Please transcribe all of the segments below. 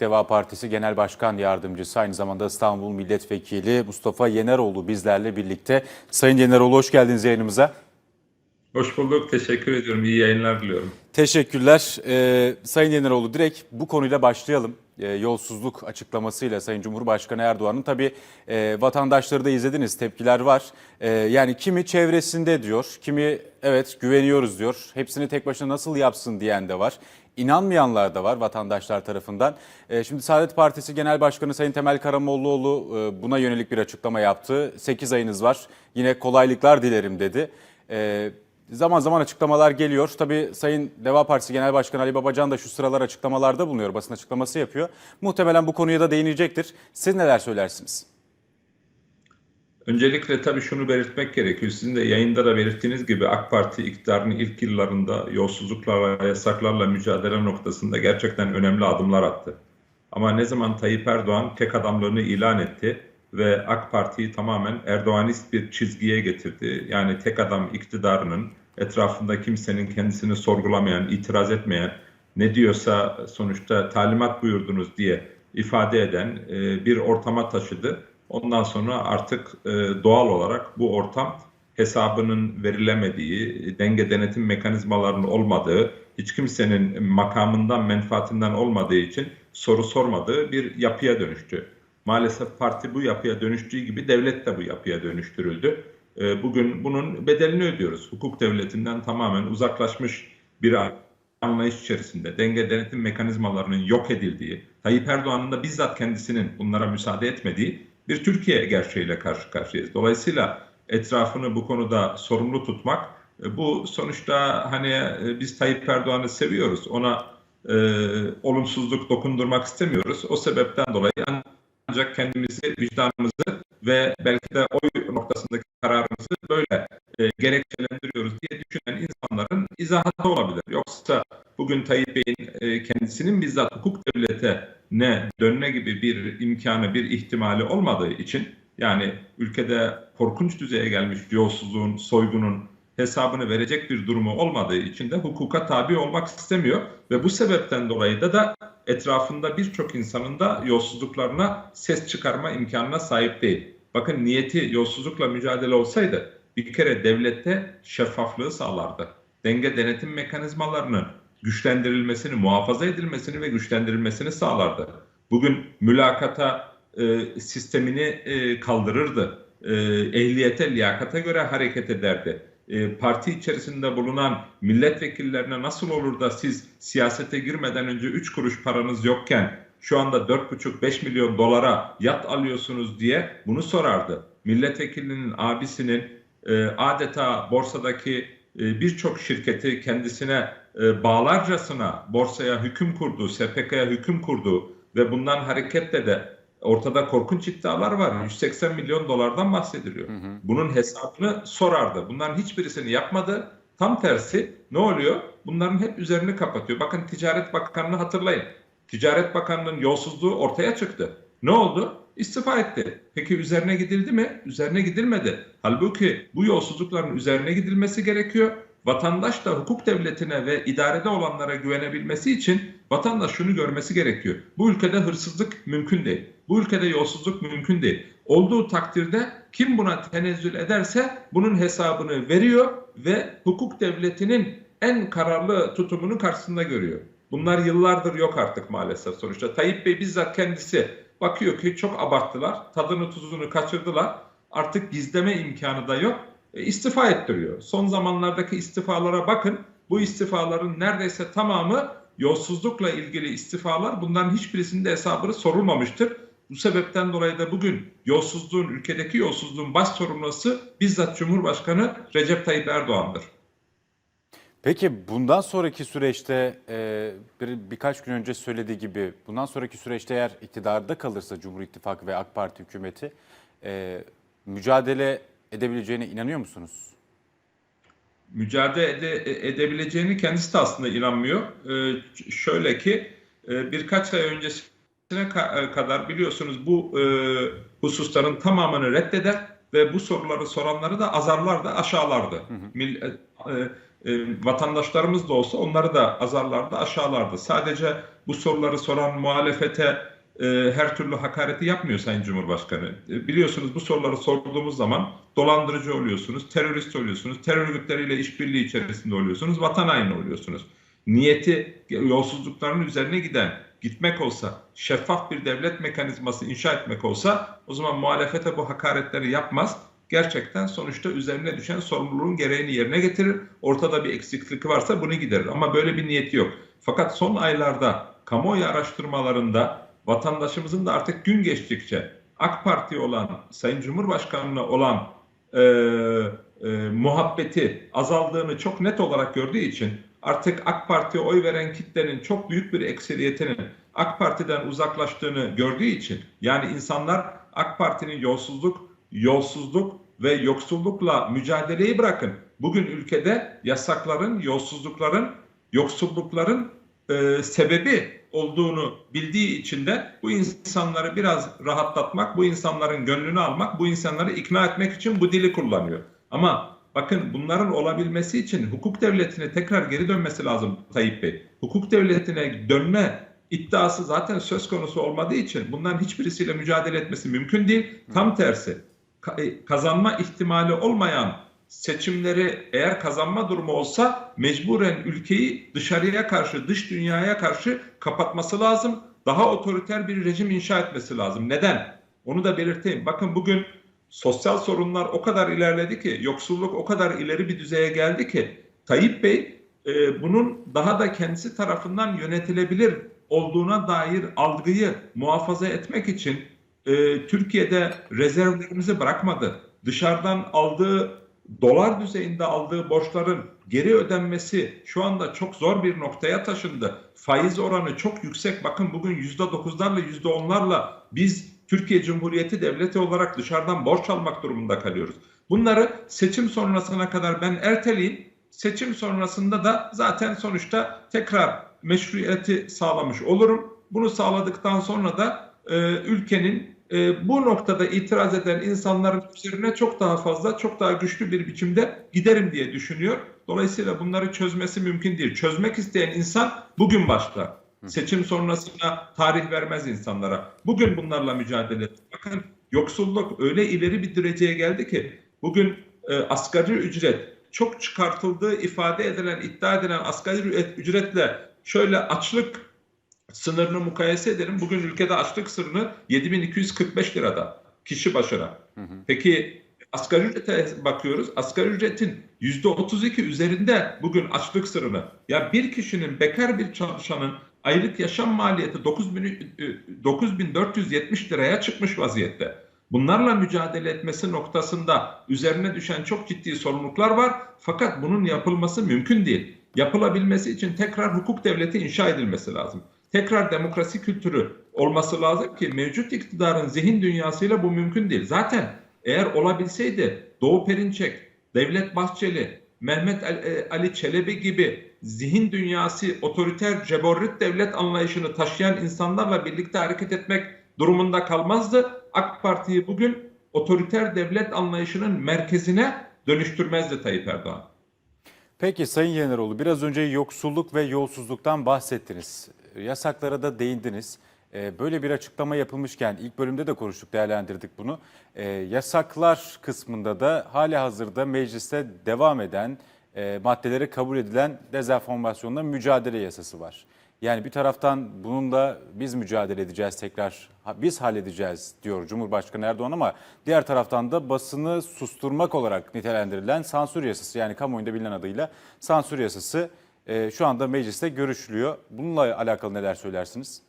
Deva Partisi Genel Başkan Yardımcısı aynı zamanda İstanbul Milletvekili Mustafa Yeneroğlu bizlerle birlikte. Sayın Yeneroğlu hoş geldiniz yayınımıza. Hoş bulduk. Teşekkür ediyorum. İyi yayınlar diliyorum. Teşekkürler. Ee, Sayın Yeneroğlu direkt bu konuyla başlayalım. Ee, yolsuzluk açıklamasıyla Sayın Cumhurbaşkanı Erdoğan'ın tabii e, vatandaşları da izlediniz tepkiler var. Ee, yani kimi çevresinde diyor, kimi evet güveniyoruz diyor. Hepsini tek başına nasıl yapsın diyen de var. İnanmayanlar da var vatandaşlar tarafından. Ee, şimdi Saadet Partisi Genel Başkanı Sayın Temel Karamollaoğlu e, buna yönelik bir açıklama yaptı. 8 ayınız var yine kolaylıklar dilerim dedi. Ee, Zaman zaman açıklamalar geliyor. Tabii Sayın Deva Partisi Genel Başkanı Ali Babacan da şu sıralar açıklamalarda bulunuyor. Basın açıklaması yapıyor. Muhtemelen bu konuya da değinecektir. Siz neler söylersiniz? Öncelikle tabii şunu belirtmek gerekiyor. Sizin de yayında da belirttiğiniz gibi AK Parti iktidarının ilk yıllarında yolsuzluklarla yasaklarla mücadele noktasında gerçekten önemli adımlar attı. Ama ne zaman Tayyip Erdoğan tek adamlığını ilan etti ve AK Parti'yi tamamen Erdoğanist bir çizgiye getirdi. Yani tek adam iktidarının etrafında kimsenin kendisini sorgulamayan, itiraz etmeyen, ne diyorsa sonuçta talimat buyurdunuz diye ifade eden e, bir ortama taşıdı. Ondan sonra artık e, doğal olarak bu ortam hesabının verilemediği, denge denetim mekanizmalarının olmadığı, hiç kimsenin makamından, menfaatinden olmadığı için soru sormadığı bir yapıya dönüştü. Maalesef parti bu yapıya dönüştüğü gibi devlet de bu yapıya dönüştürüldü. E, bugün bunun bedelini ödüyoruz. Hukuk devletinden tamamen uzaklaşmış bir anlayış içerisinde denge denetim mekanizmalarının yok edildiği, Tayyip Erdoğan'ın da bizzat kendisinin bunlara müsaade etmediği bir Türkiye gerçeğiyle karşı karşıyayız. Dolayısıyla etrafını bu konuda sorumlu tutmak, e, bu sonuçta hani e, biz Tayyip Erdoğan'ı seviyoruz, ona e, olumsuzluk dokundurmak istemiyoruz. O sebepten dolayı ancak kendimizi, vicdanımızı ve belki de oy noktasındaki kararımızı böyle e, gerekçelendiriyoruz diye düşünen insanların izahatı olabilir. Yoksa bugün Tayyip Bey'in e, kendisinin bizzat hukuk devletine dönme gibi bir imkanı, bir ihtimali olmadığı için yani ülkede korkunç düzeye gelmiş yolsuzluğun, soygunun hesabını verecek bir durumu olmadığı için de hukuka tabi olmak istemiyor ve bu sebepten dolayı da da etrafında birçok insanın da yolsuzluklarına ses çıkarma imkanına sahip değil. Bakın niyeti yolsuzlukla mücadele olsaydı bir kere devlette şeffaflığı sağlardı. Denge denetim mekanizmalarının güçlendirilmesini, muhafaza edilmesini ve güçlendirilmesini sağlardı. Bugün mülakata e, sistemini e, kaldırırdı. E, ehliyete, liyakata göre hareket ederdi. E, parti içerisinde bulunan milletvekillerine nasıl olur da siz siyasete girmeden önce 3 kuruş paranız yokken şu anda 4,5-5 milyon dolara yat alıyorsunuz diye bunu sorardı. Milletvekilinin abisinin e, adeta borsadaki e, birçok şirketi kendisine e, bağlarcasına borsaya hüküm kurdu, SPK'ya hüküm kurdu ve bundan hareketle de ortada korkunç iddialar var. 180 milyon dolardan bahsediliyor. Hı hı. Bunun hesabını sorardı. Bunların hiçbirisini yapmadı. Tam tersi ne oluyor? Bunların hep üzerini kapatıyor. Bakın Ticaret Bakanlığı hatırlayın. Ticaret Bakanlığı'nın yolsuzluğu ortaya çıktı. Ne oldu? İstifa etti. Peki üzerine gidildi mi? Üzerine gidilmedi. Halbuki bu yolsuzlukların üzerine gidilmesi gerekiyor. Vatandaş da hukuk devletine ve idarede olanlara güvenebilmesi için vatandaş şunu görmesi gerekiyor. Bu ülkede hırsızlık mümkün değil. Bu ülkede yolsuzluk mümkün değil. Olduğu takdirde kim buna tenezzül ederse bunun hesabını veriyor ve hukuk devletinin en kararlı tutumunu karşısında görüyor. Bunlar yıllardır yok artık maalesef sonuçta. Tayyip Bey bizzat kendisi bakıyor ki çok abarttılar, tadını tuzunu kaçırdılar. Artık gizleme imkanı da yok. E, istifa ettiriyor. Son zamanlardaki istifalara bakın. Bu istifaların neredeyse tamamı yolsuzlukla ilgili istifalar. Bunların hiçbirisinde hesabını sorulmamıştır. Bu sebepten dolayı da bugün yolsuzluğun, ülkedeki yolsuzluğun baş sorumlusu bizzat Cumhurbaşkanı Recep Tayyip Erdoğan'dır. Peki bundan sonraki süreçte e, bir, birkaç gün önce söylediği gibi bundan sonraki süreçte eğer iktidarda kalırsa Cumhur İttifakı ve AK Parti hükümeti e, mücadele edebileceğine inanıyor musunuz? Mücadele ede, edebileceğini kendisi de aslında inanmıyor. Ee, şöyle ki e, birkaç ay öncesine ka kadar biliyorsunuz bu e, hususların tamamını reddeder ve bu soruları soranları da azarlar da aşağılardı. Hı hı. Mil, e, e, vatandaşlarımız da olsa onları da azarlardı, aşağılardı. Sadece bu soruları soran muhalefete e, her türlü hakareti yapmıyor Sayın Cumhurbaşkanı. E, biliyorsunuz bu soruları sorduğumuz zaman dolandırıcı oluyorsunuz, terörist oluyorsunuz, terör örgütleriyle işbirliği içerisinde oluyorsunuz, vatan haini oluyorsunuz. Niyeti yolsuzlukların üzerine giden, gitmek olsa, şeffaf bir devlet mekanizması inşa etmek olsa o zaman muhalefete bu hakaretleri yapmaz. Gerçekten sonuçta üzerine düşen sorumluluğun gereğini yerine getirir. Ortada bir eksiklik varsa bunu giderir. Ama böyle bir niyeti yok. Fakat son aylarda kamuoyu araştırmalarında vatandaşımızın da artık gün geçtikçe AK Parti olan, Sayın Cumhurbaşkanı'na olan e, e, muhabbeti azaldığını çok net olarak gördüğü için artık AK Parti'ye oy veren kitlenin çok büyük bir ekseriyetinin AK Parti'den uzaklaştığını gördüğü için yani insanlar AK Parti'nin yolsuzluk, yolsuzluk ve yoksullukla mücadeleyi bırakın. Bugün ülkede yasakların, yolsuzlukların, yoksullukların e, sebebi olduğunu bildiği için de bu insanları biraz rahatlatmak, bu insanların gönlünü almak, bu insanları ikna etmek için bu dili kullanıyor. Ama bakın bunların olabilmesi için hukuk devletine tekrar geri dönmesi lazım Tayyip Bey. Hukuk devletine dönme iddiası zaten söz konusu olmadığı için bunların hiçbirisiyle mücadele etmesi mümkün değil. Tam tersi ka- kazanma ihtimali olmayan seçimleri eğer kazanma durumu olsa mecburen ülkeyi dışarıya karşı, dış dünyaya karşı kapatması lazım. Daha otoriter bir rejim inşa etmesi lazım. Neden? Onu da belirteyim. Bakın bugün sosyal sorunlar o kadar ilerledi ki, yoksulluk o kadar ileri bir düzeye geldi ki Tayyip Bey e, bunun daha da kendisi tarafından yönetilebilir olduğuna dair algıyı muhafaza etmek için e, Türkiye'de rezervlerimizi bırakmadı. Dışarıdan aldığı dolar düzeyinde aldığı borçların geri ödenmesi şu anda çok zor bir noktaya taşındı. Faiz oranı çok yüksek. Bakın bugün %9'larla %10'larla biz Türkiye Cumhuriyeti Devleti olarak dışarıdan borç almak durumunda kalıyoruz. Bunları seçim sonrasına kadar ben erteleyeyim. Seçim sonrasında da zaten sonuçta tekrar meşruiyeti sağlamış olurum. Bunu sağladıktan sonra da e, ülkenin e, bu noktada itiraz eden insanların üzerine çok daha fazla, çok daha güçlü bir biçimde giderim diye düşünüyor. Dolayısıyla bunları çözmesi mümkün değil. Çözmek isteyen insan bugün başlar. Seçim sonrasına tarih vermez insanlara. Bugün bunlarla mücadele et. Bakın yoksulluk öyle ileri bir dereceye geldi ki bugün e, asgari ücret çok çıkartıldığı ifade edilen, iddia edilen asgari ücret- ücretle şöyle açlık sınırını mukayese edelim. Bugün ülkede açlık sınırı 7245 lirada kişi başına. Peki asgari ücrete bakıyoruz. Asgari ücretin %32 üzerinde bugün açlık sınırı. Ya bir kişinin bekar bir çalışanın aylık yaşam maliyeti 9000 e, 9470 liraya çıkmış vaziyette. Bunlarla mücadele etmesi noktasında üzerine düşen çok ciddi sorumluluklar var. Fakat bunun yapılması mümkün değil. Yapılabilmesi için tekrar hukuk devleti inşa edilmesi lazım. Tekrar demokrasi kültürü olması lazım ki mevcut iktidarın zihin dünyasıyla bu mümkün değil. Zaten eğer olabilseydi Doğu Perinçek, Devlet Bahçeli, Mehmet Ali- e, Ali Çelebi gibi zihin dünyası otoriter ceborrit devlet anlayışını taşıyan insanlarla birlikte hareket etmek durumunda kalmazdı. AK Parti'yi bugün otoriter devlet anlayışının merkezine dönüştürmezdi Tayyip Erdoğan. Peki Sayın Yeneroğlu biraz önce yoksulluk ve yolsuzluktan bahsettiniz. Yasaklara da değindiniz. Ee, Böyle bir açıklama yapılmışken ilk bölümde de konuştuk, değerlendirdik bunu. Ee, Yasaklar kısmında da hali hazırda mecliste devam eden e, maddeleri kabul edilen dezenformasyonla mücadele yasası var. Yani bir taraftan bununla biz mücadele edeceğiz tekrar, biz halledeceğiz diyor Cumhurbaşkanı Erdoğan ama diğer taraftan da basını susturmak olarak nitelendirilen sansür yasası yani kamuoyunda bilinen adıyla sansür yasası e, şu anda mecliste görüşülüyor. Bununla alakalı neler söylersiniz?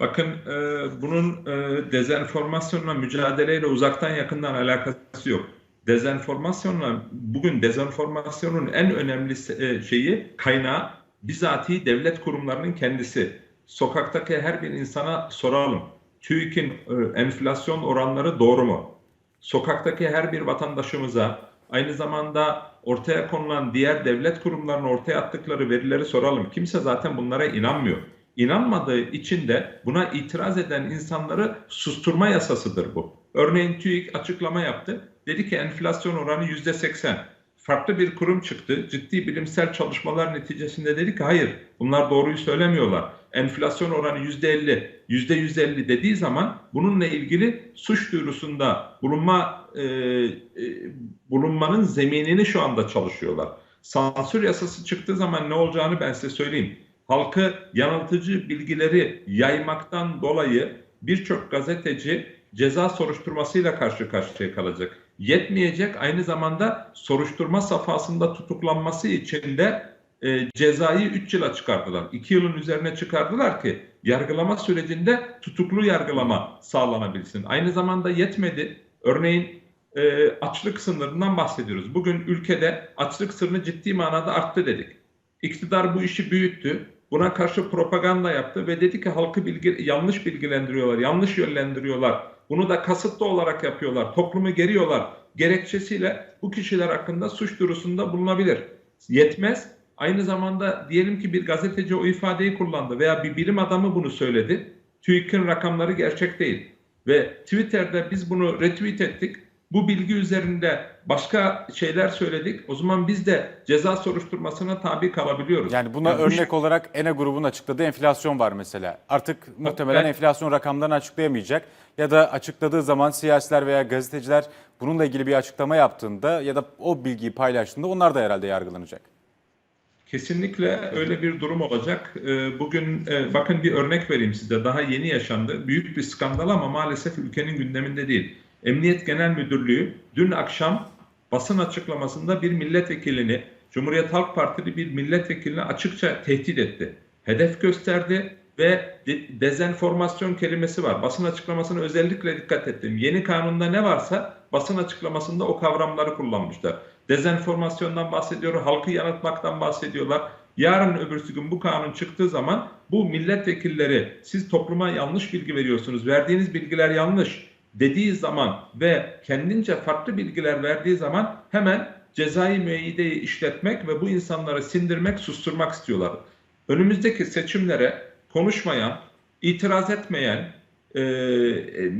Bakın e, bunun e, dezenformasyonla mücadeleyle uzaktan yakından alakası yok. Dezenformasyonla bugün dezenformasyonun en önemli e, şeyi kaynağı bizatihi devlet kurumlarının kendisi. Sokaktaki her bir insana soralım. TÜİK'in e, enflasyon oranları doğru mu? Sokaktaki her bir vatandaşımıza aynı zamanda ortaya konulan diğer devlet kurumlarının ortaya attıkları verileri soralım. Kimse zaten bunlara inanmıyor. İnanmadığı için de buna itiraz eden insanları susturma yasasıdır bu. Örneğin TÜİK açıklama yaptı. Dedi ki enflasyon oranı yüzde seksen. farklı bir kurum çıktı. Ciddi bilimsel çalışmalar neticesinde dedi ki hayır bunlar doğruyu söylemiyorlar. Enflasyon oranı %50, %150 dediği zaman bununla ilgili suç duyurusunda bulunma e, e, bulunmanın zeminini şu anda çalışıyorlar. Sansür yasası çıktığı zaman ne olacağını ben size söyleyeyim. Halkı yanıltıcı bilgileri yaymaktan dolayı birçok gazeteci ceza soruşturmasıyla karşı karşıya kalacak. Yetmeyecek aynı zamanda soruşturma safhasında tutuklanması için de e, cezayı 3 yıla çıkardılar. 2 yılın üzerine çıkardılar ki yargılama sürecinde tutuklu yargılama sağlanabilsin. Aynı zamanda yetmedi. Örneğin e, açlık sınırından bahsediyoruz. Bugün ülkede açlık sınırı ciddi manada arttı dedik. İktidar bu işi büyüttü. Buna karşı propaganda yaptı ve dedi ki halkı bilgi, yanlış bilgilendiriyorlar, yanlış yönlendiriyorlar. Bunu da kasıtlı olarak yapıyorlar, toplumu geriyorlar. Gerekçesiyle bu kişiler hakkında suç duyurusunda bulunabilir. Yetmez. Aynı zamanda diyelim ki bir gazeteci o ifadeyi kullandı veya bir bilim adamı bunu söyledi. TÜİK'in rakamları gerçek değil. Ve Twitter'da biz bunu retweet ettik. Bu bilgi üzerinde başka şeyler söyledik. O zaman biz de ceza soruşturmasına tabi kalabiliyoruz. Yani buna Yani bu örnek olarak ENA grubunun açıkladığı enflasyon var mesela. Artık muhtemelen ben- enflasyon rakamlarını açıklayamayacak ya da açıkladığı zaman siyasiler veya gazeteciler bununla ilgili bir açıklama yaptığında ya da o bilgiyi paylaştığında onlar da herhalde yargılanacak. Kesinlikle öyle bir durum olacak. Ee, Bugün e, bakın bir örnek vereyim size. Daha yeni yaşandı. Büyük bir skandal ama maalesef ülkenin gündeminde değil. Emniyet Genel Müdürlüğü dün akşam basın açıklamasında bir milletvekilini, Cumhuriyet Halk Partili bir milletvekilini açıkça tehdit etti. Hedef gösterdi ve de- dezenformasyon kelimesi var. Basın açıklamasına özellikle dikkat ettim. Yeni kanunda ne varsa basın açıklamasında o kavramları kullanmışlar. Dezenformasyondan bahsediyor, halkı yanıltmaktan bahsediyorlar. Yarın öbürsü gün bu kanun çıktığı zaman bu milletvekilleri siz topluma yanlış bilgi veriyorsunuz, verdiğiniz bilgiler yanlış dediği zaman ve kendince farklı bilgiler verdiği zaman hemen cezai müeyyideyi işletmek ve bu insanları sindirmek, susturmak istiyorlar. Önümüzdeki seçimlere konuşmayan, itiraz etmeyen, e, e,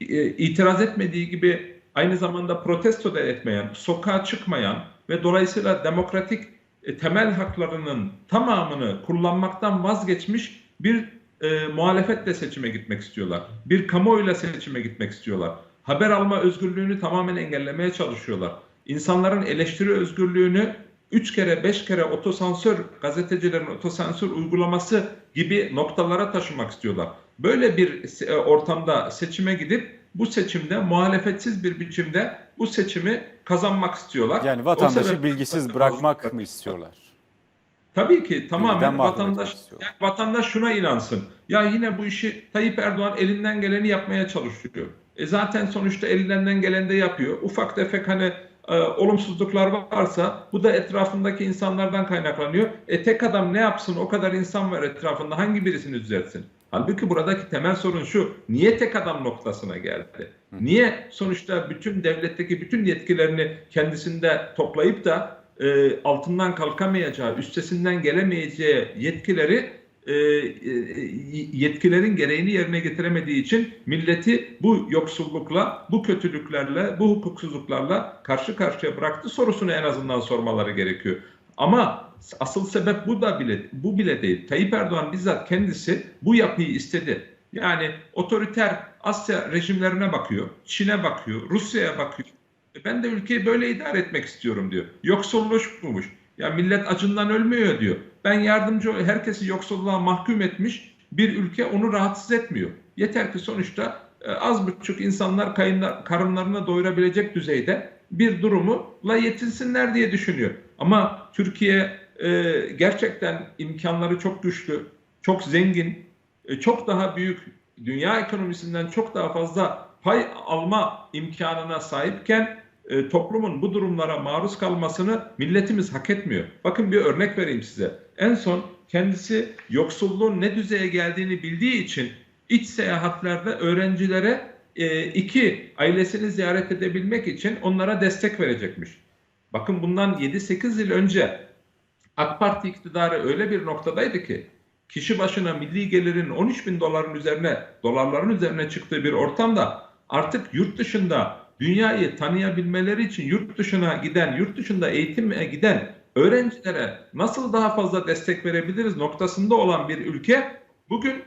e, itiraz etmediği gibi aynı zamanda protesto da etmeyen, sokağa çıkmayan ve dolayısıyla demokratik e, temel haklarının tamamını kullanmaktan vazgeçmiş bir e, muhalefetle seçime gitmek istiyorlar. Bir kamuoyuyla seçime gitmek istiyorlar. Haber alma özgürlüğünü tamamen engellemeye çalışıyorlar. İnsanların eleştiri özgürlüğünü 3 kere 5 kere otosansör gazetecilerin otosansör uygulaması gibi noktalara taşımak istiyorlar. Böyle bir e, ortamda seçime gidip bu seçimde muhalefetsiz bir biçimde bu seçimi kazanmak istiyorlar. Yani vatandaşı bilgisiz bırakmak mı istiyorlar? Tabii ki tamamen vatandaş yani vatandaş şuna inansın. Ya yine bu işi Tayyip Erdoğan elinden geleni yapmaya çalışıyor. E zaten sonuçta elinden geleni de yapıyor. Ufak tefek hani e, olumsuzluklar varsa bu da etrafındaki insanlardan kaynaklanıyor. E tek adam ne yapsın? O kadar insan var etrafında. Hangi birisini düzeltsin? Halbuki buradaki temel sorun şu. Niye tek adam noktasına geldi? Niye sonuçta bütün devletteki bütün yetkilerini kendisinde toplayıp da e, altından kalkamayacağı, üstesinden gelemeyeceği yetkileri e, e, yetkilerin gereğini yerine getiremediği için milleti bu yoksullukla, bu kötülüklerle, bu hukuksuzluklarla karşı karşıya bıraktı sorusunu en azından sormaları gerekiyor. Ama asıl sebep bu da bile bu bile değil. Tayyip Erdoğan bizzat kendisi bu yapıyı istedi. Yani otoriter Asya rejimlerine bakıyor, Çin'e bakıyor, Rusya'ya bakıyor. E Ben de ülkeyi böyle idare etmek istiyorum diyor. Yoksullaşmış. Ya millet acından ölmüyor diyor. Ben yardımcı herkesi yoksulluğa mahkum etmiş bir ülke onu rahatsız etmiyor. Yeter ki sonuçta e, az buçuk insanlar kayınlar, karınlarını doyurabilecek düzeyde bir durumla yetinsinler diye düşünüyor. Ama Türkiye e, gerçekten imkanları çok güçlü, çok zengin, e, çok daha büyük, dünya ekonomisinden çok daha fazla pay alma imkanına sahipken e, toplumun bu durumlara maruz kalmasını milletimiz hak etmiyor. Bakın bir örnek vereyim size. En son kendisi yoksulluğun ne düzeye geldiğini bildiği için iç seyahatlerde öğrencilere e, iki ailesini ziyaret edebilmek için onlara destek verecekmiş. Bakın bundan 7-8 yıl önce AK Parti iktidarı öyle bir noktadaydı ki kişi başına milli gelirin 13 bin doların üzerine dolarların üzerine çıktığı bir ortamda artık yurt dışında dünyayı tanıyabilmeleri için yurt dışına giden, yurt dışında eğitime giden öğrencilere nasıl daha fazla destek verebiliriz noktasında olan bir ülke bugün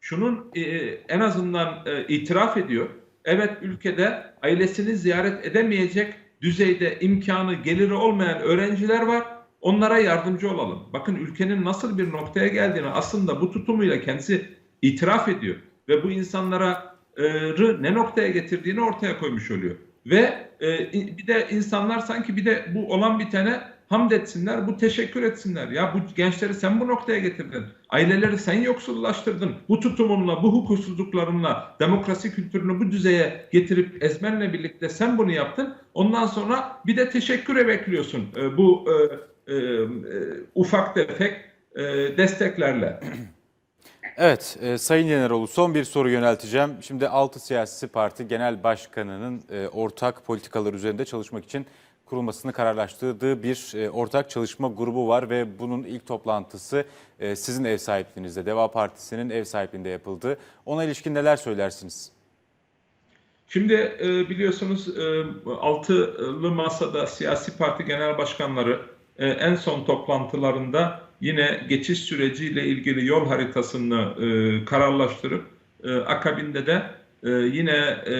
şunun e, en azından e, itiraf ediyor. Evet ülkede ailesini ziyaret edemeyecek düzeyde imkanı, geliri olmayan öğrenciler var. Onlara yardımcı olalım. Bakın ülkenin nasıl bir noktaya geldiğini aslında bu tutumuyla kendisi itiraf ediyor. Ve bu insanlara ne noktaya getirdiğini ortaya koymuş oluyor. Ve e, bir de insanlar sanki bir de bu olan bitene hamd etsinler, bu teşekkür etsinler. Ya bu gençleri sen bu noktaya getirdin. Aileleri sen yoksullaştırdın. Bu tutumunla, bu hukuksuzluklarınla demokrasi kültürünü bu düzeye getirip ezmenle birlikte sen bunu yaptın. Ondan sonra bir de teşekküre bekliyorsun e, bu e, e, e, ufak tefek e, desteklerle. Evet, e, Sayın Yeneroğlu son bir soru yönelteceğim. Şimdi 6 siyasi parti genel başkanının e, ortak politikalar üzerinde çalışmak için kurulmasını kararlaştırdığı bir e, ortak çalışma grubu var ve bunun ilk toplantısı e, sizin ev sahipliğinizde, Deva Partisi'nin ev sahipliğinde yapıldı. Ona ilişkin neler söylersiniz? Şimdi e, biliyorsunuz e, altılı masada siyasi parti genel başkanları e, en son toplantılarında yine geçiş süreciyle ilgili yol haritasını e, kararlaştırıp e, akabinde de e, yine e,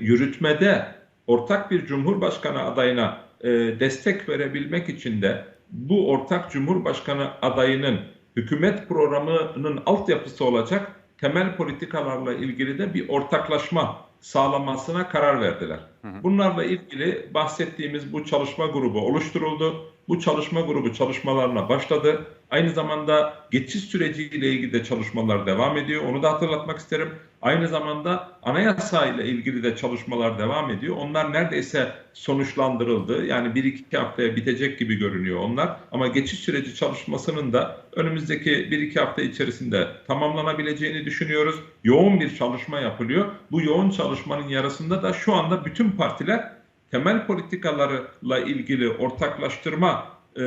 yürütmede ortak bir cumhurbaşkanı adayına e, destek verebilmek için de bu ortak cumhurbaşkanı adayının hükümet programının altyapısı olacak temel politikalarla ilgili de bir ortaklaşma sağlamasına karar verdiler. Bunlarla ilgili bahsettiğimiz bu çalışma grubu oluşturuldu. Bu çalışma grubu çalışmalarına başladı. Aynı zamanda geçiş süreciyle ilgili de çalışmalar devam ediyor. Onu da hatırlatmak isterim. Aynı zamanda anayasa ile ilgili de çalışmalar devam ediyor. Onlar neredeyse sonuçlandırıldı. Yani bir iki haftaya bitecek gibi görünüyor onlar. Ama geçiş süreci çalışmasının da önümüzdeki bir iki hafta içerisinde tamamlanabileceğini düşünüyoruz. Yoğun bir çalışma yapılıyor. Bu yoğun çalışmanın yarısında da şu anda bütün partiler temel politikalarla ilgili ortaklaştırma e,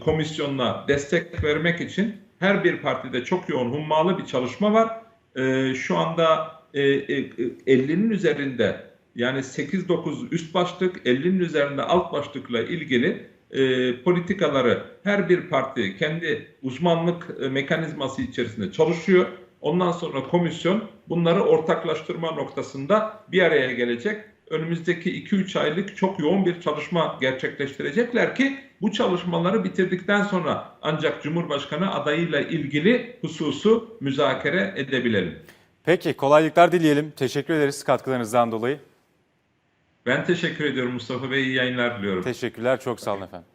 komisyonuna destek vermek için her bir partide çok yoğun hummalı bir çalışma var. E, şu anda e, e, 50'nin üzerinde yani 8-9 üst başlık 50'nin üzerinde alt başlıkla ilgili e, politikaları her bir parti kendi uzmanlık e, mekanizması içerisinde çalışıyor. Ondan sonra komisyon bunları ortaklaştırma noktasında bir araya gelecek. Önümüzdeki 2-3 aylık çok yoğun bir çalışma gerçekleştirecekler ki bu çalışmaları bitirdikten sonra ancak Cumhurbaşkanı adayıyla ilgili hususu müzakere edebilelim. Peki, kolaylıklar dileyelim. Teşekkür ederiz katkılarınızdan dolayı. Ben teşekkür ediyorum Mustafa Bey. İyi yayınlar diliyorum. Teşekkürler, çok sağ olun efendim.